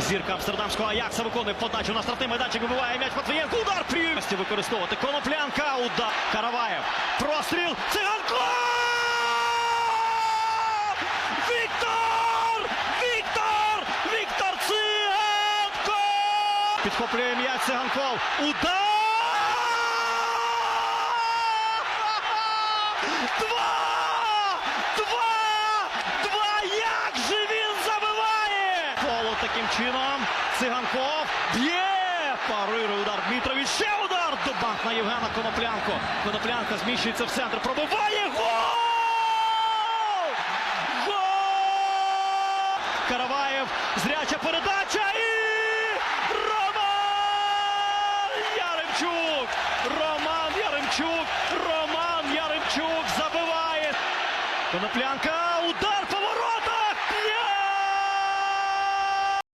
Зірка амстердамського Аякса виконує подачу на штрафний майданчик. Вибиває м'яч Матвієнко. Удар прийомості використовувати. Коноплянка. Удар. Караваєв. Простріл. Циганко! Віктор! Віктор! Віктор Циганко! Підхоплює м'яч Циганков. Удар! Два! Два! Таким чином. Циганков б'є! Парирує удар Дмитрович. Ще удар! До банк на Євгена Коноплянко. Коноплянка зміщується в центр. Пробиває гол! Гол! Караваєв. Зряча передача і Роман Яремчук! Роман Яремчук! Роман Яремчук забиває! Коноплянка!